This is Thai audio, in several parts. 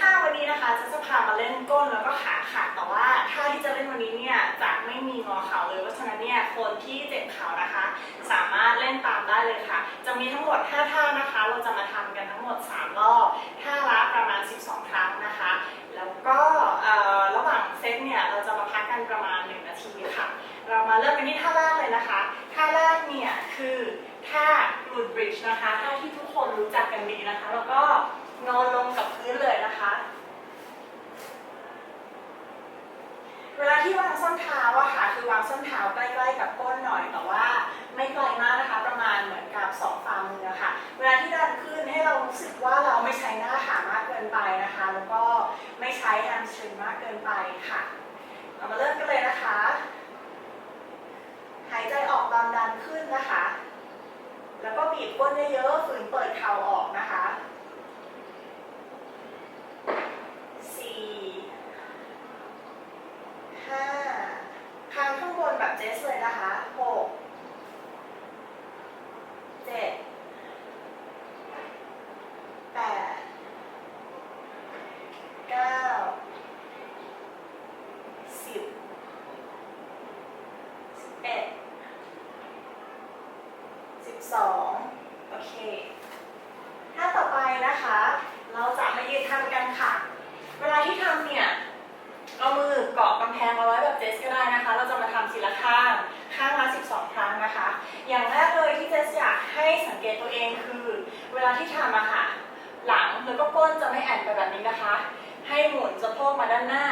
ค่ะวันนี้นะคะจะจะพามาเล่นก้นแล้วก็ขาค่ะแต่ว่าท่าที่จะเล่นวันนี้เนี่ยจะไม่มีงอเข่าเลยเพราะฉะนั้นเนี่ยคนที่เจ็บเข่านะคะ สามารถเล่นตามได้เลยค่ะ จะมีทั้งหมด 5 ท่านะคะ เราจะมาทำกันทั้งหมด 3 รอบท่าละประมาณ 12 ครั้งนะคะ แล้วก็ระหว่างเซตเนี่ยเราจะมาพักกันประมาณ 1 นาทีค่ะ เรามาเริ่มกันที่ท่าแรกเลยนะคะ ท่าแรกเนี่ยคือท่า glute bridge นะคะท่าที่ทุกคนรู้จักกันดีนะคะ แล้วก็ นอนลงกับพื้นเลยนะคะ เวลาที่วางส้นเท้าอะค่ะคือวางส้นเท้าใกล้ๆกับก้นหน่อยแต่ว่าไม่ไกลมากนะคะ ประมาณเหมือนกับสองฝ่ามือค่ะ เวลาที่ดันขึ้นให้เรารู้สึกว่าเราไม่ใช้หน้าขามากเกินไปนะคะ แล้วก็ไม่ใช้แฮมสตริงมากเกินไปค่ะ เรามาเริ่มกันเลยนะคะ หายใจออกตอนดันขึ้นนะคะ แล้วก็บีบก้นเยอะๆฝืนเปิดเข่าออกนะคะ สี่ห้าคางข้างบนแบบเจสเลยนะคะหกเจ็ดแปดเก้าสิบสิบเอ็ด 12 โอเค ถ้าต่อไปนะคะ เราจะมายืนทำกันค่ะ เวลาที่ทำเนี่ย เอามือเกาะกำแพงเอาไว้แบบเจสก็ได้นะคะ เราจะมาทำทีละข้าง ข้างละ 12 ครั้งนะคะ อย่างแรกเลยที่เจสอยาก ให้สังเกตตัวเองคือ เวลาที่ทำอะค่ะ หลังแล้วก็ก้นจะไม่แอนไปแบบนี้นะคะ ให้หมุนสะโพกมาด้านหน้า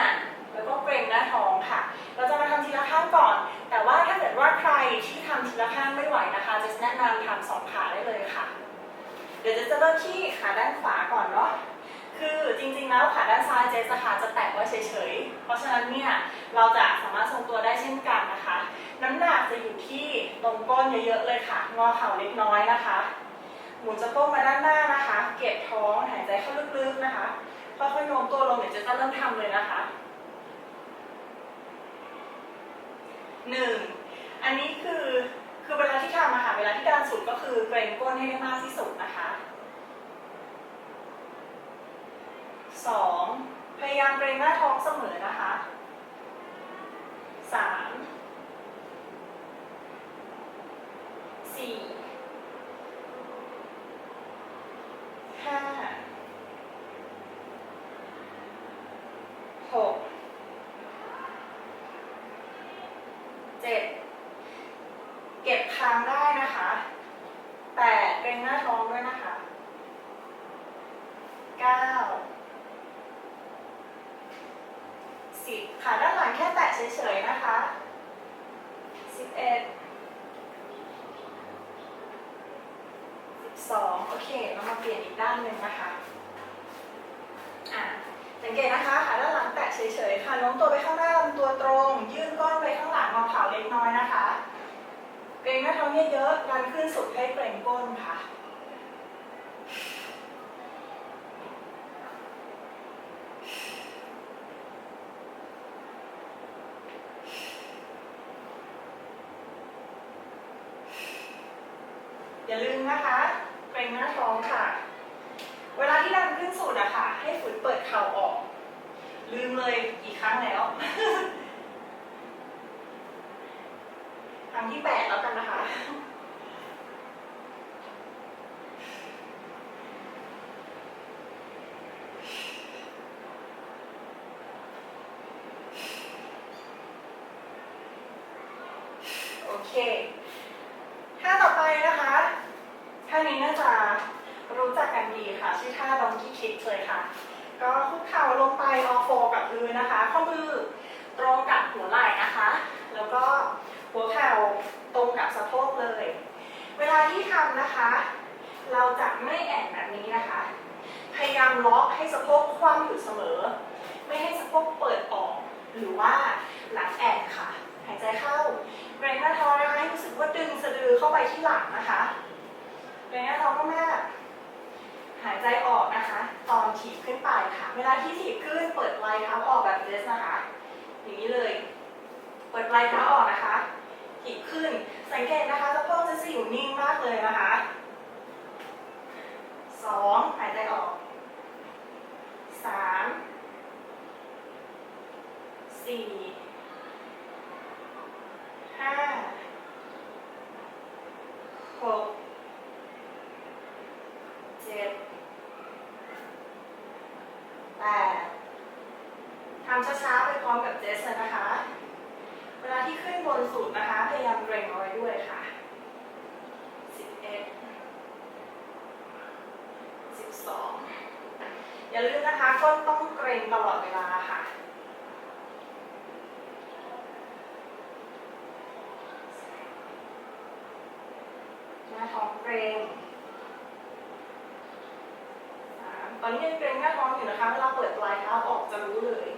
แล้วก็เกรงหน้าท้องค่ะ เราจะมาทำทีละข้างก่อน แต่ว่าถ้าเกิดว่าใครที่ทำทีละข้างไม่ไหวนะคะ จะแนะนำทำสองขาได้เลยค่ะ เดี๋ยวเจะจะเริ่มที่ขาด้านขวาก่อนเนาะ คือจริงๆแล้วขาด้านซ้ายเจสค่ะจะแตะไว้เฉยๆ เพราะฉะนั้นเนี่ยเราจะสามารถทรงตัวได้เช่นกันนะคะ น้ำหนักจะอยู่ที่ตรงก้นเยอะๆเลยค่ะ งอเข่าเล็กน้อยนะคะ หมุนสะโพกมาด้านหน้านะคะ เก็บท้องหายใจเข้าลึกๆนะคะ ค่อยๆโน้มตัวลงเดี๋ยวเจสจะเริ่มทำเลยนะคะหนึ่งอันนี้คือคือเวลาที่ทำอะค่ะเวลาที่การสุดก็คือเกรงก้นให้ได้มากที่สุดนะคะ สองพยายามเกรงหน้าท้องเสมอนะคะสามสี่ห้าหก เจ็ดเก็บคางได้นะคะแปดเกรงหน้าท้องด้วยนะคะเก้าสิบขาด้านหลังแค่แตะเฉยๆนะคะสิบเอ็ดสิบสองโอเค เรามาเปลี่ยนอีกด้านหนึ่งนะคะอะ สังเกตนะคะขาด้านหลังแตะเฉยๆค่ะ โน้มตัวไปข้างหน้าลำตัวตรง ยื่นก้นไปข้างหลังงอเข่าเล็กน้อยนะคะ เกรงหน้าท้องเยอะๆดันขึ้นสุดให้เกรงก้นค่ะ อย่าลืมนะคะ เกรงหน้าท้องค่ะ เวลาที่ดันขึ้นสุดอะค่ะ ให้ฝืนเปิดเข่าออก ลืมเลยกี่ครั้งแล้ว ครั้งที่แปดแล้วกันนะคะ โอ เคท่าต่อไปนะคะท่านี้น่าจะรู้จักกันดีค่ะ ชื่อท่าดองกี้คิกเลยค่ะ ก็คุกเข่าลงไปออโฟกับพื้นนะคะ ข้อมือตรงกับหัวไหล่นะคะ แล้วก็หัวเข่าตรงกับสะโพกเลย เวลาที่ทำนะคะ เราจะไม่แอนแบบนี้นะคะ พยายามล็อกให้สะโพกคว่ำอยู่เสมอ ไม่ให้สะโพกเปิดออก หรือว่าหลังแอนค่ะ หายใจเข้า เกรงหน้าท้องแล้วให้รู้สึกว่าดึงสะดือเข้าไปที่หลังนะคะเกรงหน้าท้องก็แม่หายใจออกนะคะ ตอนถีบขึ้นไปค่ะ เวลาที่ถีบขึ้นเปิดปลายเท้าออกแบบเดสนะคะ อย่างนี้เลย เปิดปลายเท้าออกนะคะ ถีบขึ้น สังเกตนะคะสะโพกจะอยู่นิ่งมากเลยนะคะสองหายใจออกสามสี่ เลย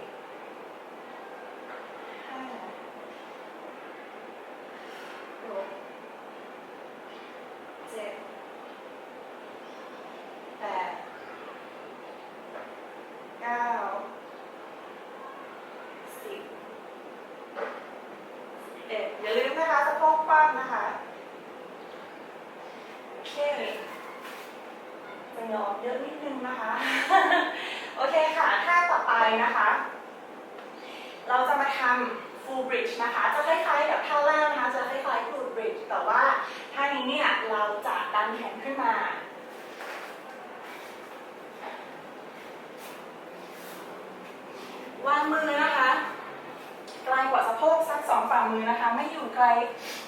ไกล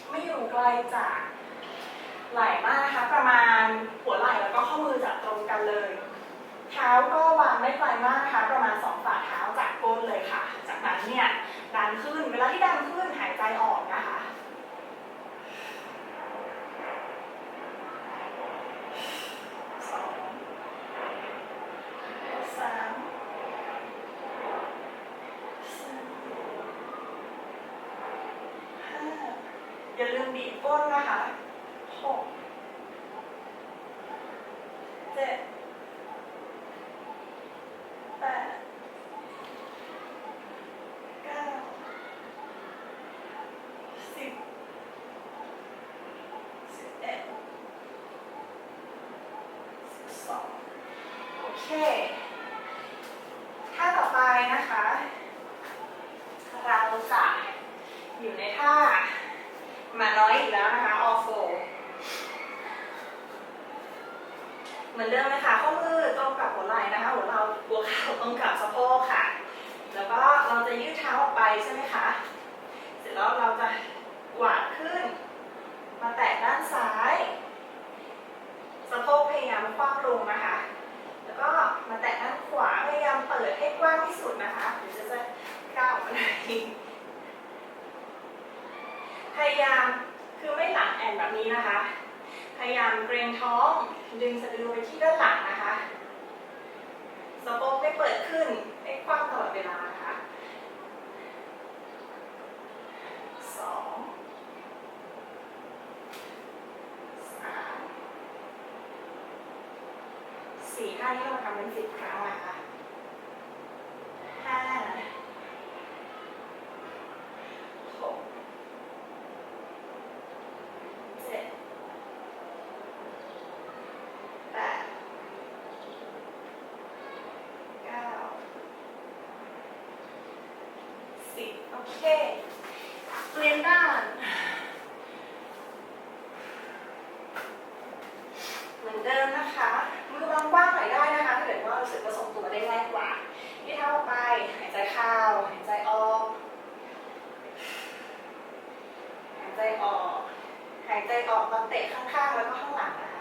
ไม่อยู่ไกลจากไหล่มากนะคะประมาณหัวไหล่แล้วก็ข้อมือจับตรงกันเลย เท้าก็วางไม่ไกลมากนะคะประมาณสองฝ่าเท้าจากก้นเลยค่ะ จากนั้นเนี่ยดันขึ้นเวลาที่ดันขึ้นหายใจออกนะคะ สโอเค ท่าต่อไปนะคะ ยายามคือไม่หลังแอนแบบนี้นะคะ พยายามเกรงท้อง ดึงสะดือไปที่ด้านหลังนะคะสะโพกไม่เปิดขึ้นให้กว้างตลอดเวลานะคะสองสามสี่ห้าที่เราทำเป็นสิบครั้งนะคะ ใจออก หายใจออกตอนเตะข้างๆ แล้วก็ข้างหลังนะคะ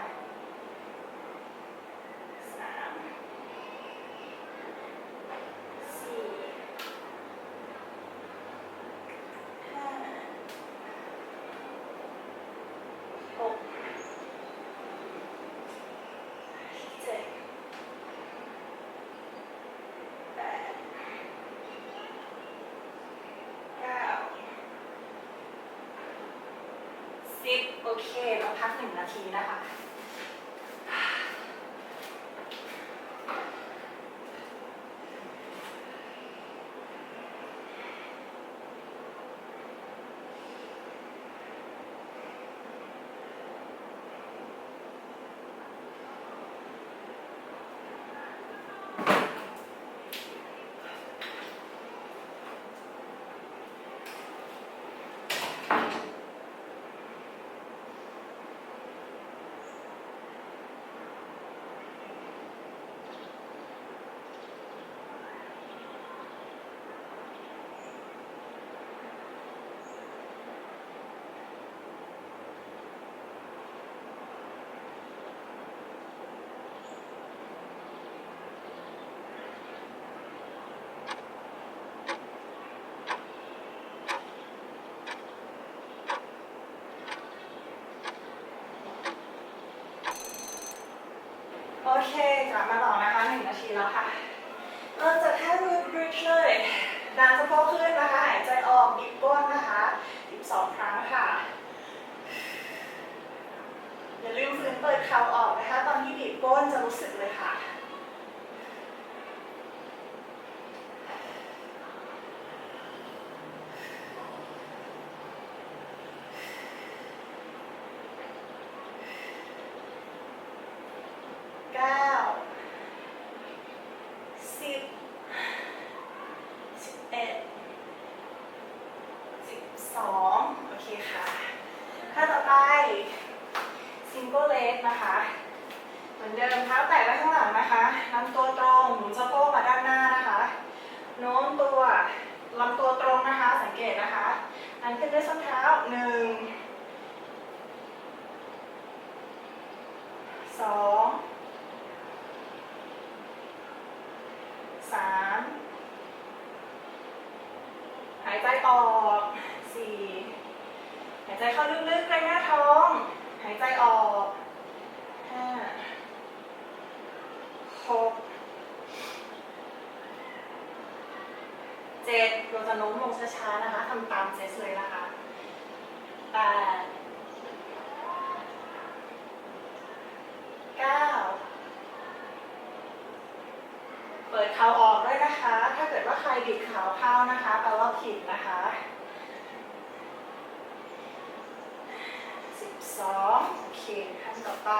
โอเคเราพักหนึ่งนาทีนะคะ โอเคกลับมาต่อนะคะหนึ่งนาทีแล้วค่ะเราจะแค่รูดบริดจ์เลยดันสะโพกขึ้นนะคะ หายใจออกบีบก้นนะคะบีบสองครั้งค่ะ อย่าลืมฝืนเปิดเข่าออกนะคะ ตอนที่บีบก้นจะรู้สึกเลยค่ะ เก้าสิบสิบเอ็ดสิบสองโอเคค่ะท่าต่อไป ซิงเกิลเลกนะคะ เหมือนเดิมเท้าแตะไว้ข้างหลังนะคะลำตัวตรงหมุนสะโพกมาด้านหน้านะคะ โน้มตัวลำตัวตรงนะคะ สังเกตนะคะอั นขึ้นด้วยส้นเท้าหนึ่งสองสามหายใจออกสี่หายใจเข้าลึกๆใกล้หน้าท้อง หายใจออกห้าหกเจ็ดเราจะโน้มลง ช้าๆนะคะทำตามเซสเลยนะคะแปดเก้าเปิดเข่าออกด้วยนะคะ ถ้าเกิดว่าใครบิดเข่าเข้านะคะแปลว่าผิดนะคะสิบสองโอเคขั้นต่อไป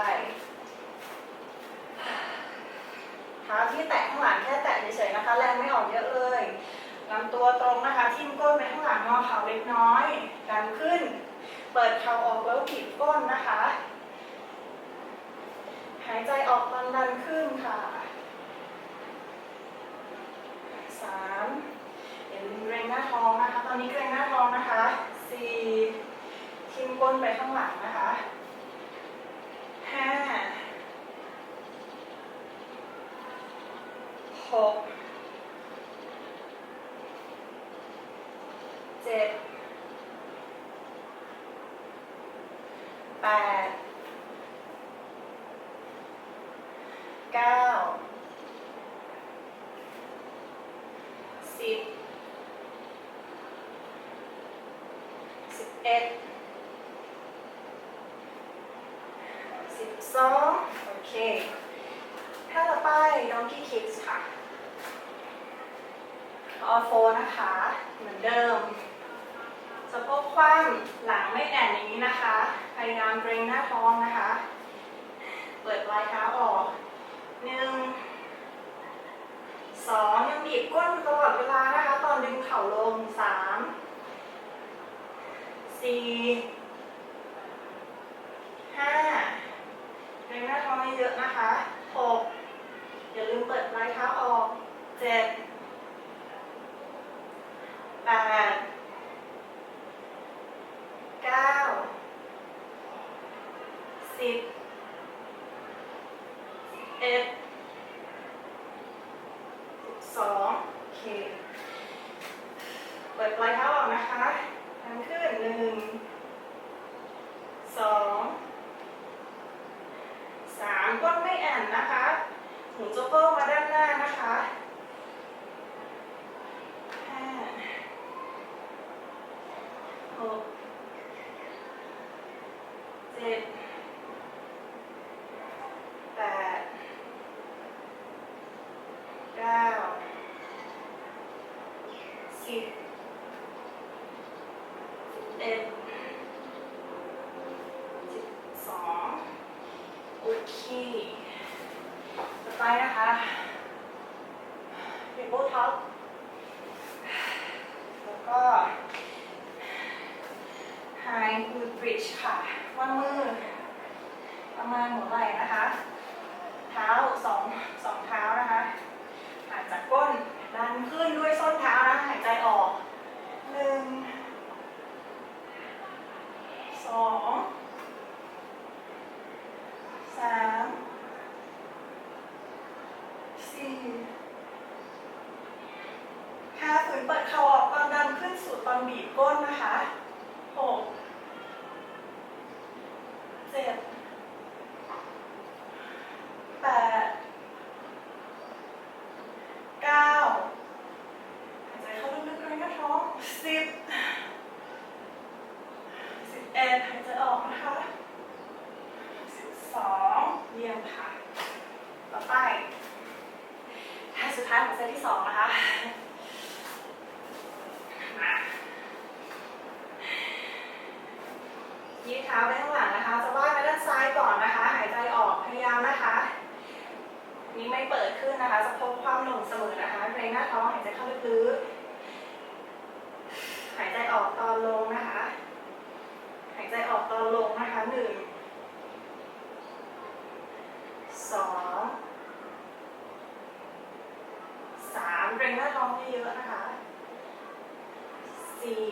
เท้าที่แตะข้างหลังแค่แตะเฉยๆนะคะ แรงไม่ออกเยอะเลย ลำตัวตรงนะคะทิ่มก้นไปข้างหลังงอเข่าเล็กน้อย ดันขึ้น เปิดเข่าออกแล้วบีบก้นนะคะ หายใจออกตอนดันขึ้นค่ะสามอย่าลืมเกรงหน้าท้องนะคะ ตอนนี้เกรงหน้าท้องนะคะสี่ทิ่มก้นไปข้างหลังนะคะห้าหก จ็ดแปดเก้าสิบสิบเอ็ดสิบสองโอเคถ้าต่อไป Donkey Kicks ค่ะออโฟนะคะ เหมือนเดิม สะโพกคว่ำหลังไม่แอนอย่างนี้นะคะ พยายามเกรงหน้าท้องนะคะ เปิดปลายเท้าออกหนึ่งสองยังบีบก้นตลอดเวลานะคะ ตอนดึงเข่าลงสามสี่ห้าเกรงหน้าท้องเยอะนะคะหกอย่าลืมเปิดปลายเท้าออกเจ็ดแปดเก้าสิบเอ็ดสิบสองโอเค เปิดปลายเท้าออกนะคะทางขึ้นหนึ่งสองสามก้นไม่แอนนะคะหมุนโจ๊กโก้มาด้านหน้านะคะห้า หกเจ็ดแปดเก้าสิบสิบเอ็ดสิบสองโอ เคต่อไปนะคะเทเบิลท็อปแล้วก็ High Glute Bridge ค่ะว่างมือ ประมาณหัวไหล่นะคะ เท้าสองสองเท้านะคะหายจากก้นดันขึ้นด้วยส้นเท้านะหายใจออกหนึ่งสองามสี่ห้าฝืนเปิดเข่าออกตอนดันขึ้นสู่ตอนบีบก้นนะคะหกเจ็ดแปด ท้ายของเซตที่สองนะคะมายืดเท้าไปข้างหลังนะคะ จะว่ายไปด้านซ้ายก่อนนะคะ หายใจออกพยายามนะคะ นี้ไม่เปิด ขึ้นนะคะสะโพกความหนุ่มเสมอนะคะเกรงหน้าท้องหายใจเข้าลึกๆหายใจออกตอนลงนะคะ หายใจออกตอนลงนะคะหนึ่งสองสามเกรงหน้าท้องเยอะๆนะคะสี่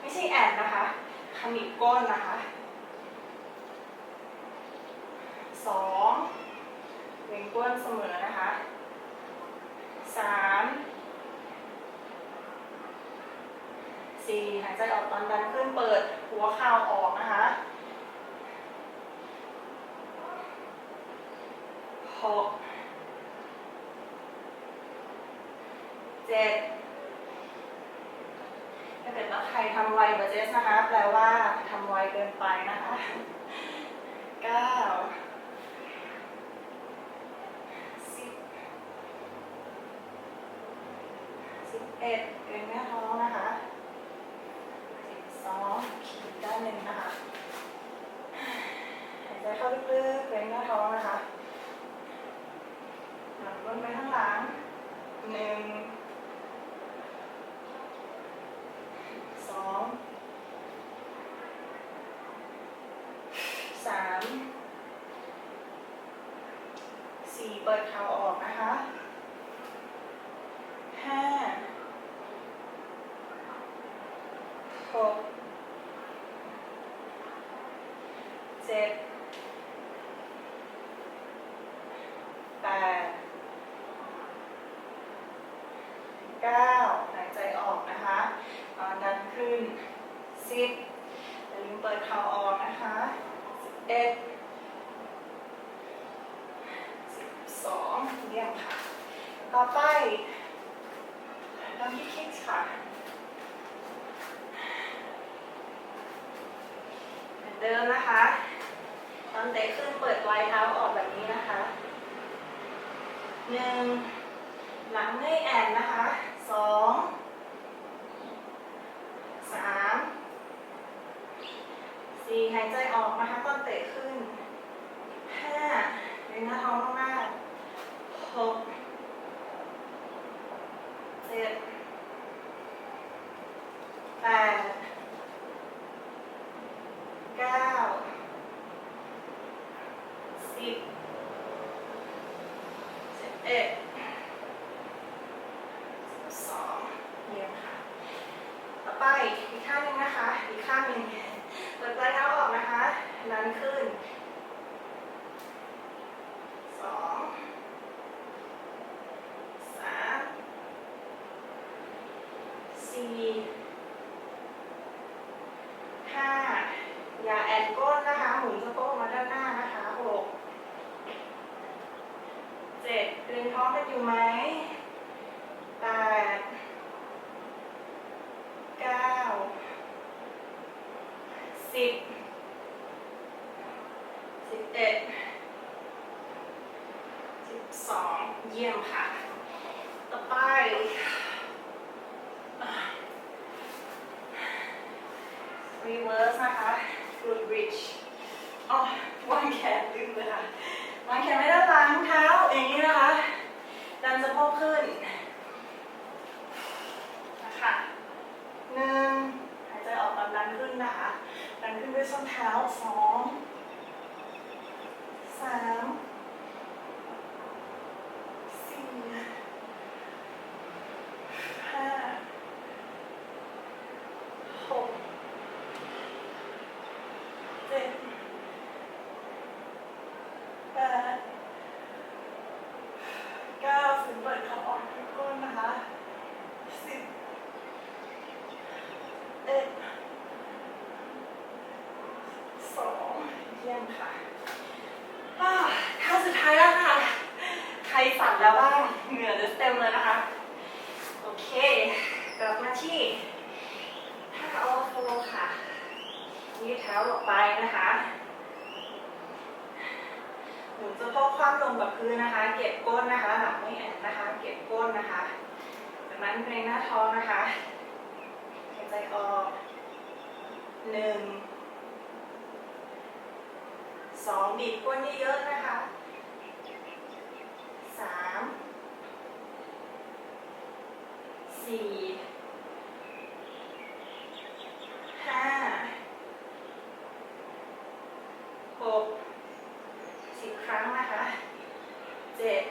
ไม่ใช่แอนนะคะขมิบก้นนะคะสองเวงก้นเสมอนะคะสามสี่หายใจออกตอนดันขึ้นเปิดหัวเข่าออกนะคะหกเจ็ดาเกิดว่าใครทำไวกว่าเจสนะคะ แปลว่าทำไวเกินไปนะคะเก้าสิบสิบเอ็ดเกรงหน้าท้องนะคะสิบสองขีดด้านหนึ่งนะคะหายใจเข้าลึกๆเกรงหน้าท้องนะคะหลังก้นไปข้างหลังหนึ่ง สองสาม สี่เปิดเข่าออกนะคะห้าหกเจ็ดแปดเก้าหายใจออกนะคะเอาดันขึ้นสิบอย่าลืมเปิดเข่าออกนะคะสิบเอ็ดสิบสองเยี่ยมค่ะ ต่อไปเราที่คิดค่ะ เหมือนเดิมนะคะตอนเตะขึ้นเปิดปลายเท้าออกแบบนี้นะคะหนึ่งหลังไม่แอนนะคะสองสามสี่หายใจออกนะคะตอนเตะขึ้นห้าเล็งหน้าท้องมากๆหก เจ็ดแปดเก้าสิบสิบเอ็ดสองเยี่ยมค่ะ ต่อไปอีกข้างหนึ่งนะคะ อีกข้างหนึ่งเปิดปลายเท้าออกนะคะดันขึ้นสองสามสี่ห้าอย่าแอนก้นนะคะ หมุนสะโพกมาด้านหน้านะคะหกเจ็ดเกรงท้องกันอยู่ไหมแปด เก้าสิบสิบเอ็ดสิบสองเยี่ยมค่ะ ต่อไป reverse นะคะ good bridge อ๋อ วางแขนดึงเลยค่ะวางแขนไม่ได้านหลังเท้าอย่างนี้นะคะ ดันสะโพกขึ้นนะคะหนึ่งหายใจออกตอนดันขึ้นนะคะ ดันขึ้นด้วยส้นเท้าสองสามสี่ห้าหกเจ็ดแปดเก้าถึงเปิดเขาออกทุกก้นนะคะสิบ เอ็ดสองเยี่ยมค่ะอ่าท่าสุดท้ายแล้วค่ะ ใครสั่นแล้ วบ้าเหงื่อจะเต็มเลยนะคะ โอเค กลับมาที่ท่าเอโฟค่ะ ยืดเท้าออกไปนะคะหมุนสะโพกคว่ำลงกับพื้นนะคะ เก็บก้นนะคะ หลังไม่แอนนะคะ เก็บก้นนะคะ จากนั้นเกรงหน้าท้องนะคะหายใจออกหนึ่งสองบีบก้นเยอะๆนะคะสาม สี่ห้าหกสิบครั้งนะคะเจ็ด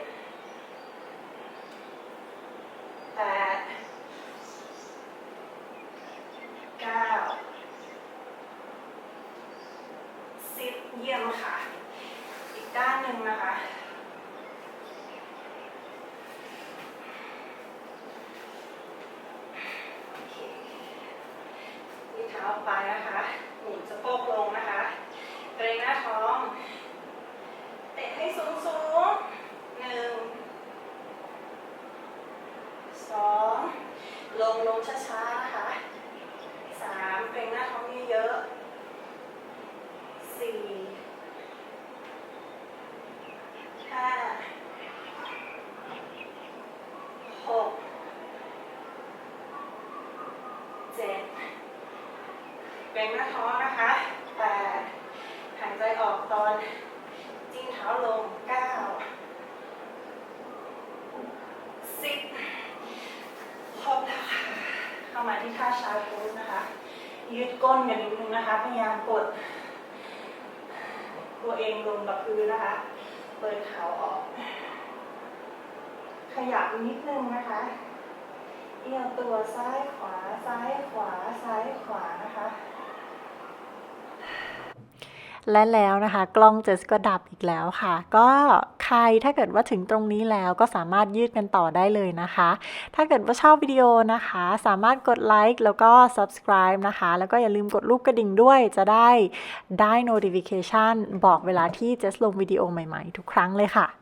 แปด เก้าสิบเยี่ยมค่ะ อีกด้านหนึ่งนะคะ โอเคยืดเท้า ออกไปนะคะ หมุนสะโพกลงนะคะ เกรงหน้าท้อง เตะให้สูงสูงๆหนึ่ง สอง ลงลงช้าๆนะคะ สามเกรงหน้าท้องเยอะๆสี่ห้าหกเจ็ดเกรงหน้าท้องนะคะแปดหาย ใจออกตอนจิ้มเท้าลงเก้าสิบครบแล้วค่ะ เข้ามาที่ท่าชาร์โพสนะคะ ยืดก้นกันนิดนึงนะคะ พยายามกด ตัวเองลงกับพื้นนะคะ เปิดเท้าออก ขยับนิดนึงนะคะเอียงตัวซ้ายขวาซ้ายขวาซ้ายขวานะคะ และแล้วนะคะ กล้องเจสก็ดับอีกแล้วค่ะ ก็ใครถ้าเกิดว่าถึงตรงนี้แล้วก็สามารถยืดกันต่อได้เลยนะคะ ถ้าเกิดว่าชอบวิดีโอนะคะ สามารถกดไลค์แล้วก็ subscribe นะคะ แล้วก็อย่าลืมกดรูปกระดิ่งด้วยจะได้ได้ notification บอกเวลาที่เจสลงวิดีโอใหม่ๆ ทุกครั้งเลยค่ะ